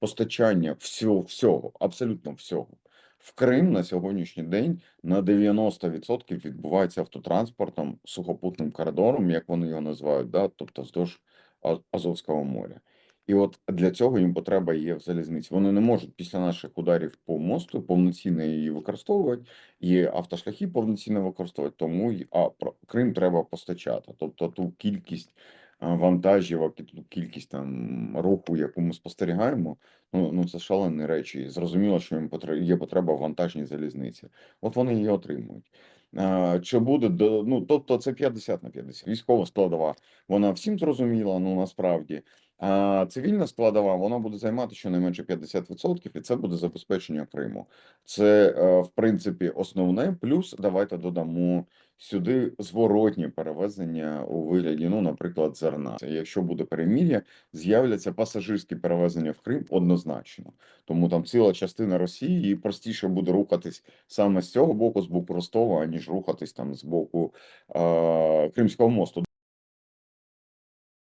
постачання всього, всього, абсолютно всього. В Крим на сьогоднішній день на 90% відбувається автотранспортом, сухопутним коридором, як вони його називають, да, тобто вздовж Азовського моря. І от для цього їм потреба є в залізниці. Вони не можуть після наших ударів по мосту повноцінно її використовувати, і автошляхи повноцінно використовувати, тому а Крим треба постачати. Тобто ту кількість вантажівок і кількість там руху, яку ми спостерігаємо, ну, ну це шалені речі. І Зрозуміло, що їм є потреба в вантажній залізниці. От вони її отримують. Чи буде до ну, тобто це 50 на 50. Військова складова, вона всім зрозуміла, ну насправді. А цивільна складова вона буде займати щонайменше 50%, і це буде забезпечення Криму. Це е, в принципі основне. Плюс давайте додамо сюди зворотні перевезення у вигляді, ну, наприклад, зерна. Якщо буде перемір'я, з'являться пасажирські перевезення в Крим однозначно. Тому там ціла частина Росії і простіше буде рухатись саме з цього боку, з боку Ростова, аніж рухатись там з боку е, Кримського мосту.